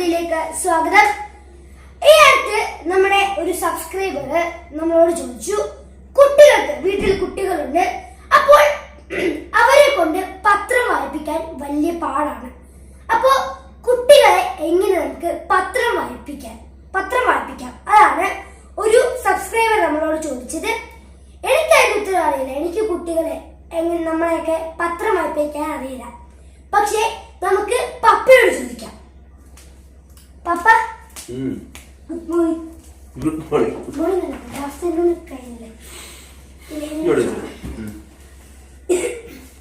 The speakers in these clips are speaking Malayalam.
പദ്ധതിയിലേക്ക് സ്വാഗതം. ഈ അടുത്ത് നമ്മുടെ ഒരു സബ്സ്ക്രൈബർ നമ്മളോട് ചോദിച്ചു കുട്ടികൾക്ക് വീട്ടിൽ കുട്ടികളുണ്ട്. അപ്പോൾ അവരെ കൊണ്ട് പത്രം വായിപ്പിക്കാൻ വലിയ പാടാണ്. അപ്പോൾ കുട്ടികളെ എങ്ങനെ നമുക്ക് പത്രം വായിപ്പിക്കാൻ പത്രം വായിപ്പിക്കാം? അതാണ് ഒരു സബ്സ്ക്രൈബർ നമ്മളോട് ചോദിച്ചത്. എനിക്ക് അതിന് ഉത്തരം അറിയില്ല. എനിക്ക് കുട്ടികളെ എങ്ങനെ നമ്മളെയൊക്കെ പത്രം വായിപ്പിക്കാൻ അറിയില്ല. പക്ഷേ നമുക്ക് പപ്പയോട് ചോദിക്കാം. Papa? Good morning. Good morning.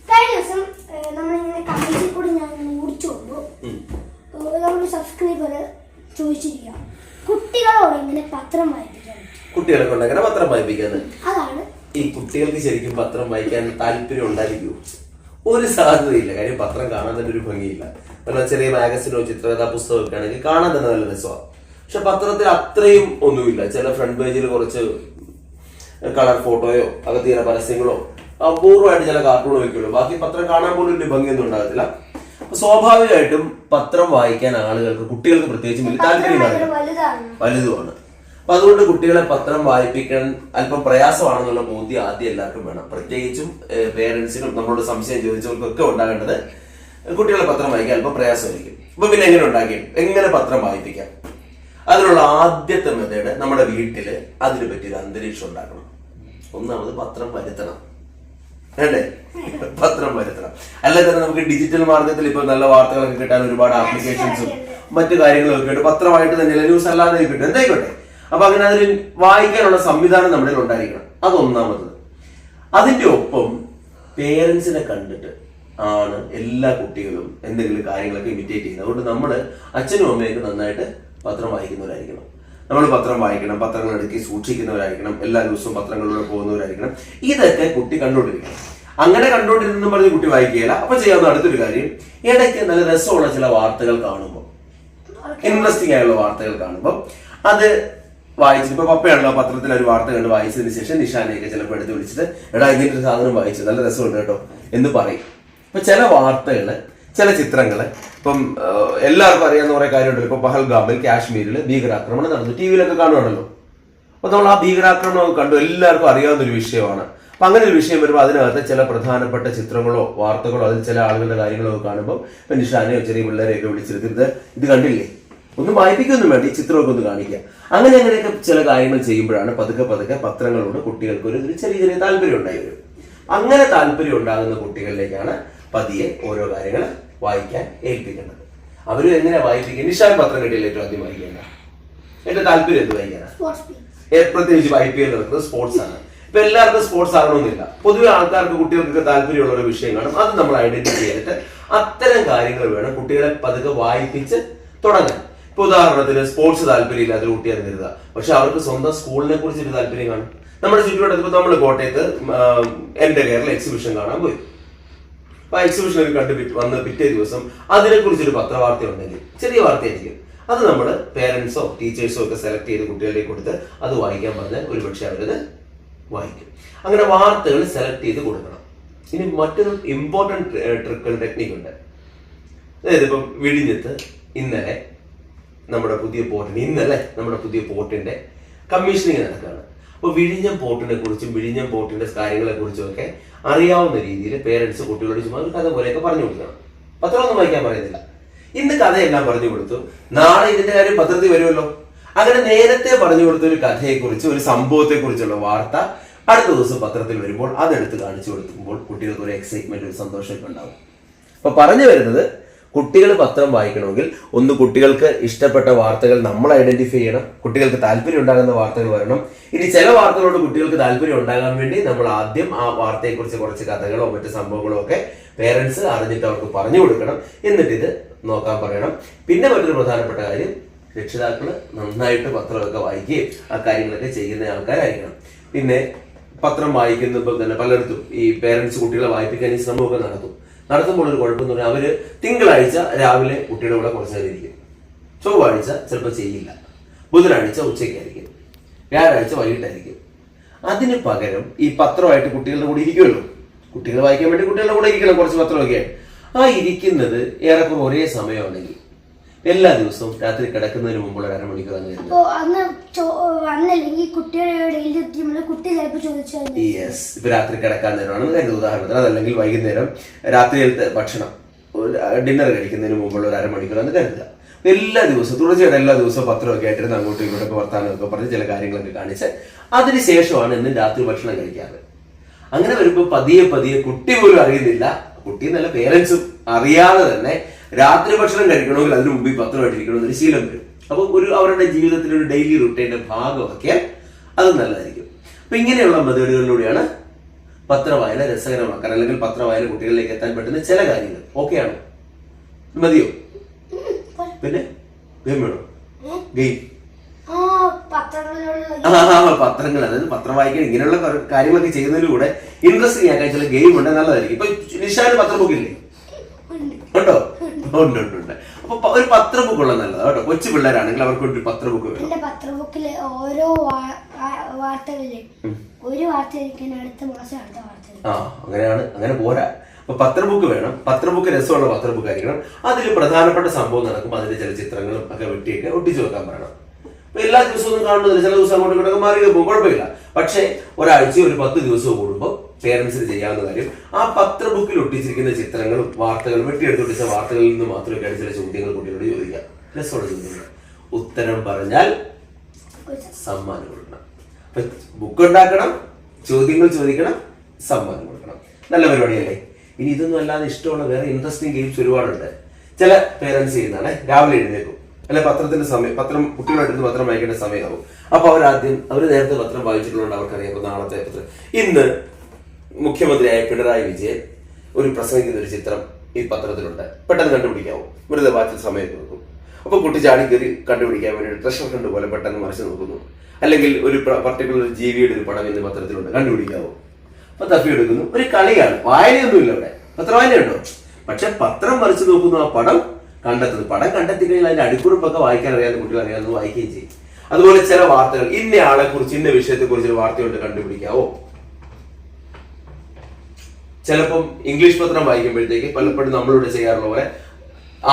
കഴിഞ്ഞ ദിവസം നമ്മൾ നമ്മളിങ്ങനെ കമ്മിറ്റി കൂടി ഞാൻ ഓടിച്ചു പോകുമ്പോൾ നമ്മുടെ സബ്സ്ക്രൈബർ ചോദിച്ചിരിക്കുക കുട്ടികളോട് ഇങ്ങനെ പത്രം വായിപ്പിക്കാൻ. കുട്ടികളെ കൊണ്ട് എങ്ങനെ പത്രം വായിപ്പിക്കാന്ന്. അതാണ്. ഈ കുട്ടികൾക്ക് ശരിക്കും പത്രം വായിക്കാൻ താല്പര്യം ഉണ്ടായിരിക്കുമോ ഒരു സാധ്യതയില്ല. കാര്യം പത്രം കാണാൻ തന്നെ ഒരു ഭംഗിയില്ല. കാരണം ചെറിയ മാഗസിനോ ചിത്രകഥാ പുസ്തകമൊക്കെ ആണെങ്കിൽ കാണാൻ തന്നെ നല്ല രസമാണ്. പക്ഷെ പത്രത്തിൽ അത്രയും ഒന്നുമില്ല. ചില ഫ്രണ്ട് പേജിൽ കുറച്ച് കളർ ഫോട്ടോയോ അകത്ത് ചില പരസ്യങ്ങളോ അപൂർവമായിട്ട് ചില കാർട്ടൂണോ വെക്കുള്ളൂ ബാക്കി പത്രം കാണാൻ പോലും ഒരു ഭംഗിയൊന്നും ഉണ്ടാകത്തില്ല. സ്വാഭാവികമായിട്ടും പത്രം വായിക്കാൻ ആളുകൾക്ക് കുട്ടികൾക്ക് പ്രത്യേകിച്ചും വലിയ താല്പര്യം വലുതാണ്. വലുതുമാണ്. അപ്പൊ അതുകൊണ്ട് കുട്ടികളെ പത്രം വായിപ്പിക്കാൻ അല്പം പ്രയാസമാണെന്നുള്ള ബോധ്യം ആദ്യം എല്ലാവർക്കും വേണം. പ്രത്യേകിച്ചും പേരൻസിനും നമ്മളോട് സംശയം ചോദിച്ചവർക്കൊക്കെ ഉണ്ടാകേണ്ടത് കുട്ടികളെ പത്രം വായിക്കാൻ അല്പം പ്രയാസമായിരിക്കും. അപ്പൊ പിന്നെ എങ്ങനെ ഉണ്ടാക്കി എങ്ങനെ പത്രം വായിപ്പിക്കാം? അതിനുള്ള ആദ്യത്തെ മെത്തേഡ് നമ്മുടെ വീട്ടിൽ അതിന് പറ്റിയൊരു അന്തരീക്ഷം ഉണ്ടാക്കണം. ഒന്നാമത് പത്രം വരുത്തണം. അല്ലേ? പത്രം വരുത്തണം. അല്ലെ തന്നെ നമുക്ക് ഡിജിറ്റൽ മാർഗത്തിൽ ഇപ്പൊ നല്ല വാർത്തകളൊക്കെ കിട്ടാൻ ഒരുപാട് ആപ്ലിക്കേഷൻസും മറ്റു കാര്യങ്ങളൊക്കെ ഉണ്ട്. പത്രമായിട്ട് തന്നെ ന്യൂസ് അല്ലാതെ കിട്ടും. എന്തായിക്കോട്ടെ? അപ്പൊ അങ്ങനെ അതിൽ വായിക്കാനുള്ള സംവിധാനം നമ്മുടെ ഉണ്ടായിരിക്കണം. അത് ഒന്നാമത്. അതിന്റെ ഒപ്പം പേരൻസിനെ കണ്ടിട്ട് ആണ് എല്ലാ കുട്ടികളും എന്തെങ്കിലും കാര്യങ്ങളൊക്കെ ഇമിറ്റേറ്റ് ചെയ്യുന്നത്. അതുകൊണ്ട് നമ്മൾ അച്ഛനും അമ്മയൊക്കെ നന്നായിട്ട് പത്രം വായിക്കുന്നവരായിരിക്കണം. നമ്മൾ പത്രം വായിക്കണം പത്രങ്ങൾ എടുക്കി സൂക്ഷിക്കുന്നവരായിരിക്കണം എല്ലാ ദിവസവും പത്രങ്ങളിലൂടെ പോകുന്നവരായിരിക്കണം. ഇതൊക്കെ കുട്ടി കണ്ടുകൊണ്ടിരിക്കണം. അങ്ങനെ കണ്ടുകൊണ്ടിരുന്നെന്ന് പറഞ്ഞ് കുട്ടി വായിക്കുകയില്ല. അപ്പൊ ചെയ്യാവുന്ന അടുത്തൊരു കാര്യം ഇടയ്ക്ക് നല്ല രസമുള്ള ചില വാർത്തകൾ കാണുമ്പോൾ ഇൻട്രസ്റ്റിംഗ് ആയുള്ള വാർത്തകൾ കാണുമ്പോൾ അത് വായിച്ചിട്ട് ഇപ്പൊ പപ്പയാണല്ലോ പത്രത്തിൽ ഒരു വാർത്ത കണ്ട് വായിച്ചതിന് ശേഷം നിഷാനെയൊക്കെ ചിലപ്പോൾ എടുത്ത് വിളിച്ചിട്ട് എടാ ഇങ്ങനെ ഒരു സാധനം വായിച്ചു നല്ല രസമുണ്ട് കേട്ടോ. എന്ന് പറയും. ഇപ്പൊ ചില വാർത്തകൾ ചില ചിത്രങ്ങൾ ഇപ്പം എല്ലാവർക്കും അറിയാവുന്ന കുറെ കാര്യമുണ്ടല്ലോ. ഇപ്പൊ പഹൽഗാമിൽ കാശ്മീരിൽ ഭീകരാക്രമണം നടന്നു. ടി വിയിലൊക്കെ കാണുവാണല്ലോ. അപ്പൊ നമ്മൾ ആ ഭീകരാക്രമണം കണ്ടു. എല്ലാവർക്കും അറിയാവുന്ന ഒരു വിഷയമാണ്. അപ്പൊ അങ്ങനെ ഒരു വിഷയം വരുമ്പോൾ അതിനകത്ത് ചില പ്രധാനപ്പെട്ട ചിത്രങ്ങളോ വാർത്തകളോ അതിൽ ചില ആളുകളുടെ കാര്യങ്ങളോ ഒക്കെ കാണുമ്പോൾ നിഷാനെയോ ചെറിയ പിള്ളേരെയൊക്കെ വിളിച്ചിരുത്തരുത് ഇത് കണ്ടില്ലേ? ഒന്നും വായിപ്പിക്കൊന്നും വേണ്ട ഈ ചിത്രമൊക്കെ ഒന്ന് കാണിക്കുക. അങ്ങനെ അങ്ങനെയൊക്കെ ചില കാര്യങ്ങൾ ചെയ്യുമ്പോഴാണ് പതുക്കെ പതുക്കെ പത്രങ്ങളോട് കുട്ടികൾക്ക് ഒരു ചെറിയ ചെറിയ താല്പര്യം ഉണ്ടായി വരും. അങ്ങനെ താല്പര്യം ഉണ്ടാകുന്ന കുട്ടികളിലേക്കാണ് പതിയെ ഓരോ കാര്യങ്ങൾ വായിക്കാൻ ഏൽപ്പിക്കേണ്ടത്. അവരും എങ്ങനെ വായിപ്പിക്കുക നിഷാൻ പത്രം കിട്ടിയില്ല ഏറ്റവും ആദ്യം വായിക്കേണ്ട എന്റെ താല്പര്യം എന്ത് വായിക്കാനാണ് പ്രത്യേകിച്ച് ഐ പി എൽ നടക്കുന്നത് സ്പോർട്സ് ആണ്. ഇപ്പൊ എല്ലാവർക്കും സ്പോർട്സ് ആകണമെന്നില്ല. പൊതുവെ ആൾക്കാർക്ക് കുട്ടികൾക്കൊക്കെ താല്പര്യമുള്ള ഒരു വിഷയം കാണും. അത് നമ്മൾ ഐഡന്റിഫൈ ചെയ്തിട്ട് അത്തരം കാര്യങ്ങൾ വേണം കുട്ടികളെ പതുക്കെ വായിപ്പിച്ച് തുടങ്ങാൻ. ഇപ്പൊ ഉദാഹരണത്തിന് സ്പോർട്സ് താല്പര്യമില്ലാത്ത ഒരു കുട്ടിയാണ് കരുതുക പക്ഷെ അവർക്ക് സ്വന്തം സ്കൂളിനെ കുറിച്ച് ഒരു താല്പര്യം കാണും. നമ്മുടെ ചുറ്റുവട്ടത്ത് ഇപ്പൊ നമ്മൾ കോട്ടയത്ത് എന്റെ കേരള എക്സിബിഷൻ കാണാൻ പോയി. അപ്പൊ ആ എക്സിബിഷൻ ഒക്കെ കണ്ട് വന്ന് പിറ്റേ ദിവസം അതിനെക്കുറിച്ചൊരു പത്രവാർത്ത ഉണ്ടെങ്കിൽ ചെറിയ വാർത്തയായിരിക്കും. അത് നമ്മൾ പേരൻസോ ടീച്ചേഴ്സോ ഒക്കെ സെലക്ട് ചെയ്ത് കുട്ടികളിലേക്ക് കൊടുത്ത് അത് വായിക്കാൻ പറഞ്ഞാൽ ഒരുപക്ഷെ അവരത് വായിക്കും. അങ്ങനെ വാർത്തകൾ സെലക്ട് ചെയ്ത് കൊടുക്കണം. ഇനി മറ്റൊരു ഇമ്പോർട്ടന്റ് ട്രിക്കൽ ടെക്നിക്ക് ഉണ്ട്. അതായത് ഇപ്പം വിഴിഞ്ഞത്ത് ഇന്നലെ നമ്മുടെ പുതിയ പോർട്ടിന് ഇന്നല്ലേ നമ്മുടെ പുതിയ പോർട്ടിന്റെ കമ്മീഷനിങ് നടക്കുകയാണ്. അപ്പോൾ വിഴിഞ്ഞം പോർട്ടിനെ കുറിച്ചും വിഴിഞ്ഞം പോർട്ടിന്റെ കാര്യങ്ങളെ കുറിച്ചും ഒക്കെ അറിയാവുന്ന രീതിയിൽ പേരൻസ് കുട്ടികളോട് ചുമ്മാ ഒരു കഥ പറഞ്ഞു കൊടുക്കണം. പത്രമൊന്നും വായിക്കാൻ പറയുന്നില്ല ഇന്ന് കഥയെല്ലാം പറഞ്ഞു കൊടുത്തു. നാളെ ഇതിന്റെ കാര്യം പത്രത്തിൽ വരുമല്ലോ. അങ്ങനെ നേരത്തെ പറഞ്ഞു കൊടുത്ത ഒരു കഥയെക്കുറിച്ച് ഒരു സംഭവത്തെ കുറിച്ചുള്ള വാർത്ത അടുത്ത ദിവസം പത്രത്തിൽ വരുമ്പോൾ അതെടുത്ത് കാണിച്ചു കൊടുക്കുമ്പോൾ കുട്ടികൾക്ക് ഒരു എക്സൈറ്റ്മെന്റ് ഒരു സന്തോഷമൊക്കെ ഉണ്ടാവും. അപ്പൊ പറഞ്ഞു വരുന്നത് കുട്ടികൾ പത്രം വായിക്കണമെങ്കിൽ ഒന്ന് കുട്ടികൾക്ക് ഇഷ്ടപ്പെട്ട വാർത്തകൾ നമ്മൾ ഐഡന്റിഫൈ ചെയ്യണം. കുട്ടികൾക്ക് താല്പര്യം ഉണ്ടാകുന്ന വാർത്തകൾ വരണം. ഇനി ചില വാർത്തകളോട് കുട്ടികൾക്ക് താല്പര്യം ഉണ്ടാകാൻ വേണ്ടി നമ്മൾ ആദ്യം ആ വാർത്തയെക്കുറിച്ച് കുറച്ച് കഥകളോ മറ്റു സംഭവങ്ങളോ ഒക്കെ പേരൻസ് അറിഞ്ഞിട്ട് അവർക്ക് പറഞ്ഞു കൊടുക്കണം. എന്നിട്ട് ഇത് നോക്കാൻ പറയണം. പിന്നെ മറ്റൊരു പ്രധാനപ്പെട്ട കാര്യം രക്ഷിതാക്കൾ നന്നായിട്ട് പത്രമൊക്കെ വായിക്കുകയും ആ കാര്യങ്ങളൊക്കെ ചെയ്യുന്ന ആൾക്കാരായിരിക്കണം. പിന്നെ പത്രം വായിക്കുന്നപ്പോൾ തന്നെ പലയിടത്തും ഈ പേരൻസ് കുട്ടികളെ വായിപ്പിക്കാൻ ഈ ശ്രമമൊക്കെ നടത്തും. നടത്തുമ്പോൾ ഒരു കുഴപ്പമെന്ന് പറഞ്ഞാൽ അവർ തിങ്കളാഴ്ച രാവിലെ കുട്ടിയുടെ കൂടെ കുറച്ച് നേരം ഇരിക്കും. ചൊവ്വാഴ്ച ചിലപ്പോൾ ചെയ്യില്ല. ബുധനാഴ്ച ഉച്ചയ്ക്കായിരിക്കും. വ്യാഴാഴ്ച വൈകിട്ടായിരിക്കും. അതിന് പകരം ഈ പത്രമായിട്ട് കുട്ടികളുടെ കൂടെ ഇരിക്കുമല്ലോ. കുട്ടികൾ വായിക്കാൻ വേണ്ടി കുട്ടികളുടെ കൂടെ ഇരിക്കണം കുറച്ച് പത്രമൊക്കെ. ആ ഇരിക്കുന്നത് ഏറെക്കുറെ ഒരേ സമയമാണെങ്കിൽ എല്ലാ ദിവസവും രാത്രി കിടക്കുന്നതിന് മുമ്പുള്ള ഒരു അരമണിക്കൂർ അങ്ങനെ യെസ് ഇപ്പൊ രാത്രി കിടക്കാൻ നേരമാണ്. കരുതുക ഉദാഹരണത്തിന് അതല്ലെങ്കിൽ വൈകുന്നേരം രാത്രിയിലത്തെ ഭക്ഷണം ഡിന്നർ കഴിക്കുന്നതിന് മുമ്പുള്ള ഒരു അരമണിക്കൂർ എന്ന് കരുതുക. എല്ലാ ദിവസവും തുടർച്ചയായിട്ട് എല്ലാ ദിവസവും പത്രമൊക്കെ ആയിട്ടിരുന്ന് അങ്ങോട്ടും ഇങ്ങോട്ടൊക്കെ വർത്താനമൊക്കെ പറഞ്ഞ് ചില കാര്യങ്ങളൊക്കെ കാണിച്ച് അതിനുശേഷമാണ് ഇന്ന് രാത്രി ഭക്ഷണം കഴിക്കാറ്. അങ്ങനെ വരുമ്പോൾ പതിയെ പതിയെ കുട്ടി പോലും അറിയുന്നില്ല. കുട്ടി എന്നല്ല പേരൻസും അറിയാതെ തന്നെ രാത്രി ഭക്ഷണം കഴിക്കണമെങ്കിൽ അതിന് മുമ്പ് പത്രമായിട്ടിരിക്കണം എന്നൊരു ശീലം വരും അപ്പൊ ഒരു അവരുടെ ജീവിതത്തിലെ ഒരു ഡെയിലി റുട്ടീന്റെ ഭാഗമാക്കിയാൽ അത് നല്ലതായിരിക്കും. അപ്പൊ ഇങ്ങനെയുള്ള മെത്തേഡുകളിലൂടെയാണ് പത്രവായന രസകരമാക്കാൻ അല്ലെങ്കിൽ പത്രവായന കുട്ടികളിലേക്ക് എത്താൻ പറ്റുന്ന ചില കാര്യങ്ങൾ. ഓക്കെ ആണോ? മതിയോ? പിന്നെ? ഗെയിം വേണോ? ഗെയിം. പത്രങ്ങൾ. അതായത് പത്രം വായിക്കാൻ ഇങ്ങനെയുള്ള കാര്യങ്ങളൊക്കെ ചെയ്യുന്നതിലൂടെ ഇൻട്രസ്റ്റിംഗ് ആക്കാൻ ചില ഗെയിം ഉണ്ട്. നല്ലതായിരിക്കും. ഇപ്പൊ നിഷാന് പത്രം നോക്കില്ലേ ഉണ്ടോ? ഉണ്ട് ഉണ്ട് ഉണ്ട് അപ്പൊ ഒരു പത്ര ബുക്ക് ഉള്ള നല്ലതാണ് കേട്ടോ. കൊച്ചു പിള്ളേരാണെങ്കിൽ അവർക്ക് ഒരു പത്ര ബുക്ക് വേണം. എന്റെ പത്രബുക്കിൽ ഓരോ വാർത്തകളിലും ഒരു വാർത്ത അടുത്ത മാസം അടുത്ത വാർത്ത ആ അങ്ങനെയാണ് അങ്ങനെ പോരാ. അപ്പൊ പത്ര ബുക്ക് വേണം. പത്ര ബുക്ക് രസമുള്ള പത്ര ബുക്ക് ആയിരിക്കണം അതിൽ പ്രധാനപ്പെട്ട സംഭവം നടക്കും. അതിന്റെ ചില ചിത്രങ്ങളും ഒക്കെ വെട്ടിയൊക്കെ ഒട്ടിച്ചു വെക്കാൻ പറയണം. അപ്പൊ എല്ലാ ദിവസവും കാണുന്നില്ല ചില ദിവസം അങ്ങോട്ട് ഇങ്ങോട്ടൊക്കെ മാറി പോകും കുഴപ്പമില്ല. പക്ഷേ ഒരാഴ്ച ഒരു പത്ത് ദിവസവും കൂടുമ്പോൾ പേരൻസിന് ചെയ്യാവുന്ന കാര്യം ആ പത്ര ബുക്കിൽ ഒട്ടിച്ചിരിക്കുന്ന ചിത്രങ്ങളും വാർത്തകളും വെട്ടിയെടുത്തൊട്ടിച്ച വാർത്തകളിൽ നിന്ന് മാത്രമേ ചില ചോദ്യങ്ങൾ കുട്ടികളോട് ചോദിക്കാം രസമുള്ള ചോദ്യങ്ങൾ ഉത്തരം പറഞ്ഞാൽ സമ്മാനം കൊടുക്കണം. അപ്പൊ ബുക്ക് ഉണ്ടാക്കണം ചോദ്യങ്ങൾ ചോദിക്കണം സമ്മാനം കൊടുക്കണം. നല്ല പരിപാടിയല്ലേ? ഇനി ഇതൊന്നും അല്ലാതെ ഇഷ്ടമുള്ള വേറെ ഇൻട്രസ്റ്റിംഗ് ഗെയിംസ് ഒരുപാടുണ്ട്. ചില പേരൻസ് ചെയ്യുന്നതാണ് രാവിലെ എഴുന്നേക്കും അല്ലെ പത്രത്തിന്റെ സമയം പത്രം കുട്ടികളായിട്ട് പത്രം വായിക്കേണ്ട സമയമാവും അപ്പൊ അവരാദ്യം അവർ നേരത്തെ പത്രം വായിച്ചിട്ടുള്ളത് അവർക്കറിയാം നാളത്തെ പത്രം. ഇന്ന് മുഖ്യമന്ത്രിയായ പിണറായി വിജയൻ ഒരു പ്രസംഗിക്കുന്ന ഒരു ചിത്രം ഈ പത്രത്തിലുണ്ട്. പെട്ടെന്ന് കണ്ടുപിടിക്കാവും. വെറുതെ വാച്ചിൽ സമയം കൊടുക്കും. അപ്പൊ കുട്ടി ചാടി കയറി കണ്ടുപിടിക്കാൻ വേണ്ടി ട്രഷർ കണ്ട് പോലെ പെട്ടെന്ന് മറിച്ച് നോക്കുന്നു. അല്ലെങ്കിൽ ഒരു പർട്ടിക്കുലർ ജീവിയുടെ ഒരു പടം ഇന്ന് പത്രത്തിലുണ്ട്. കണ്ടുപിടിക്കാവോ. അപ്പൊ തപ്പി എടുക്കുന്നു. ഒരു കളിയാണ്. വായനയൊന്നുമില്ല അവിടെ. പത്രവായനയുണ്ടോ പക്ഷെ പത്രം മറിച്ച് നോക്കുന്നു ആ പടം. കണ്ടെത്തുന്നു. പടം കണ്ടെത്തി കഴിഞ്ഞാൽ അതിന്റെ അടിക്കുറിപ്പൊക്കെ വായിക്കാൻ അറിയാവുന്ന കുട്ടികൾ അറിയാവുന്ന വായിക്കുകയും ചെയ്യും. അതുപോലെ ചില വാർത്തകൾ. ഇന്ന ആളെ കുറിച്ച് ഇന്ന വിഷയത്തെ കുറിച്ച് ഒരു വാർത്തയുണ്ട് കണ്ടുപിടിക്കാവോ. ചിലപ്പം ഇംഗ്ലീഷ് പത്രം വായിക്കുമ്പോഴത്തേക്ക് പലപ്പോഴും നമ്മളിവിടെ ചെയ്യാറുള്ള പോലെ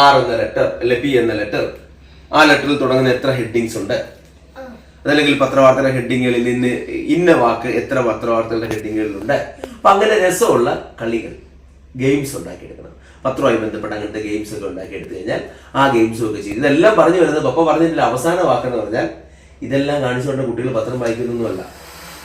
ആർ എന്ന ലെറ്റർ അല്ലെ പി എന്ന ലെറ്റർ ആ ലെറ്ററിൽ തുടങ്ങുന്ന എത്ര ഹെഡിങ്സ് ഉണ്ട്? അതല്ലെങ്കിൽ പത്രവാർത്തയുടെ ഹെഡിങ്ങുകളിൽ നിന്ന് ഇന്ന വാക്ക് എത്ര പത്രവാർത്തകളുടെ ഹെഡിങ്ങുകളിലുണ്ട് അപ്പൊ അങ്ങനെ രസമുള്ള കളികൾ ഗെയിംസ് ഉണ്ടാക്കിയെടുക്കണം. പത്രവുമായി ബന്ധപ്പെട്ട അങ്ങനത്തെ ഗെയിംസ് ഒക്കെ ഉണ്ടാക്കിയെടുത്തു കഴിഞ്ഞാൽ ആ ഗെയിംസും ഒക്കെ ചെയ്ത് ഇതെല്ലാം പറഞ്ഞു വരുന്നത് പപ്പ പറഞ്ഞിട്ടില്ല. അവസാന വാക്കെന്ന് പറഞ്ഞാൽ ഇതെല്ലാം കാണിച്ചുകൊണ്ട് കുട്ടികൾ പത്രം വായിക്കുന്നൊന്നുമല്ല.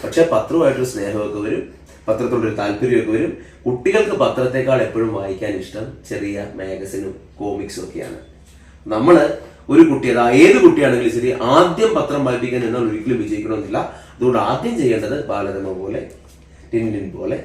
പക്ഷെ പത്രവുമായിട്ടൊരു സ്നേഹമൊക്കെ വരും. പത്രത്തോടൊരു താല്പര്യമൊക്കെ വരും. കുട്ടികൾക്ക് പത്രത്തെക്കാൾ എപ്പോഴും വായിക്കാൻ ഇഷ്ടം ചെറിയ മാഗസിനും കോമിക്സും ഒക്കെയാണ്. നമ്മൾ ഒരു കുട്ടി അതാ ഏത് കുട്ടിയാണെങ്കിലും ശരി ആദ്യം പത്രം വായിപ്പിക്കാൻ എന്നാൽ ഒരിക്കലും വിജയിക്കണമെന്നില്ല. അതുകൊണ്ട് ആദ്യം ചെയ്യേണ്ടത് ബാലരമ പോലെ ടിൻഡിൻ പോലെ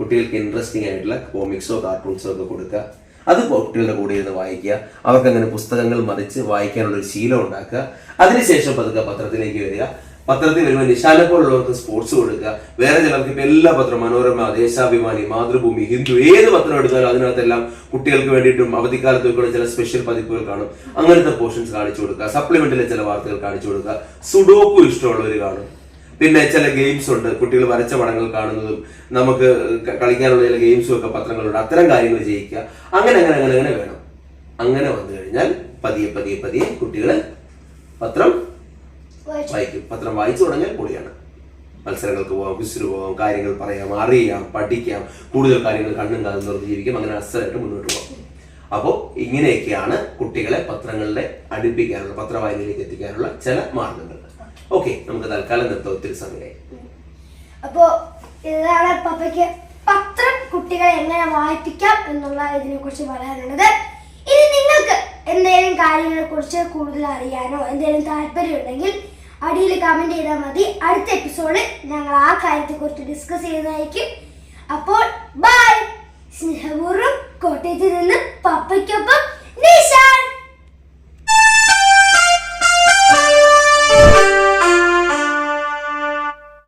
കുട്ടികൾക്ക് ഇൻട്രസ്റ്റിംഗ് ആയിട്ടുള്ള കോമിക്സോ കാർട്ടൂൺസോ ഒക്കെ കൊടുക്കുക. അത് കുട്ടികളുടെ കൂടെ ഇരുന്ന് വായിക്കുക. അവർക്ക് അങ്ങനെ പുസ്തകങ്ങൾ മറിച്ച് വായിക്കാനുള്ള ഒരു ശീലം ഉണ്ടാക്കുക. അതിനുശേഷം പതുക്കെ പത്രത്തിലേക്ക് വരിക. പത്രത്തിൽ വരുമ്പോൾ നിശാനെ പോലുള്ളവർക്ക് സ്പോർട്സ് കൊടുക്കുക. വേറെ ചിലർക്ക് ഇപ്പൊ എല്ലാ പത്രം മനോരമ ദേശാഭിമാനി മാതൃഭൂമി ഹിന്ദു ഏത് പത്രം എടുത്താലും അതിനകത്തെല്ലാം കുട്ടികൾക്ക് വേണ്ടിയിട്ടും അവധിക്കാലത്തൊക്കെ ചില സ്പെഷ്യൽ പതിപ്പുകൾ കാണും. അങ്ങനത്തെ പോർഷൻസ് കാണിച്ചു കൊടുക്കുക. സപ്ലിമെന്റിലെ ചില വാർത്തകൾ കാണിച്ചു കൊടുക്കുക. സുഡോക്കു ഇഷ്ടമുള്ളവർ കാണും. പിന്നെ ചില ഗെയിംസ് ഉണ്ട്. കുട്ടികൾ വരച്ച പടങ്ങൾ കാണുന്നതും നമുക്ക് കളിക്കാനുള്ള ചില ഗെയിംസും ഒക്കെ പത്രങ്ങളുണ്ട് അത്തരം കാര്യങ്ങൾ ചെയ്യിക്കുക അങ്ങനെ അങ്ങനെ അങ്ങനെ അങ്ങനെ വേണം. അങ്ങനെ വന്നു കഴിഞ്ഞാൽ പതിയെ പതിയെ പതിയെ കുട്ടികൾ പത്രം. വായിക്കും പത്രം വായിച്ചു തുടങ്ങിയാൽ പൊളിയാണ്. മത്സരങ്ങൾക്ക് പോകാം ക്വിസിന് പോകാം കാര്യങ്ങൾ പറയാം അറിയാം പഠിക്കാം കൂടുതൽ കാര്യങ്ങൾ കണ്ണും കാതും തുറന്ന് ജീവിക്കാം അങ്ങനെ അസലായിട്ട് മുന്നോട്ട് പോകാം അപ്പോൾ ഇങ്ങനെയൊക്കെയാണ് കുട്ടികളെ പത്രങ്ങളിലെ അടുപ്പിക്കാനുള്ള പത്രവായനയിലേക്ക് എത്തിക്കാനുള്ള ചില മാർഗങ്ങൾ. ഓക്കെ നമുക്ക് തൽക്കാലം നിർത്താം ഒത്തിരി സമയമായി. അപ്പോ ഇതാണ് പപ്പയ്ക്ക് പത്രം കുട്ടികളെ എങ്ങനെ വായിപ്പിക്കാം എന്നുള്ള ഇതിനെ കുറിച്ച് പറയാനുള്ളത്. ഇനി നിങ്ങൾക്ക് എന്തെങ്കിലും കാര്യങ്ങളെ കുറിച്ച് കൂടുതൽ അറിയാനോ എന്തെങ്കിലും താല്പര്യം ഉണ്ടെങ്കിൽ അടിയിൽ കമന്റ് ചെയ്താൽ മതി. അടുത്ത എപ്പിസോഡിൽ ഞങ്ങൾ ആ കാര്യത്തെ കുറിച്ച് ഡിസ്കസ് ചെയ്യുന്നതായിരിക്കും. അപ്പോൾ ബൈ സ്നേഹപൂർവം കോട്ടയത്തിൽ നിന്ന് പപ്പയ്ക്കൊപ്പം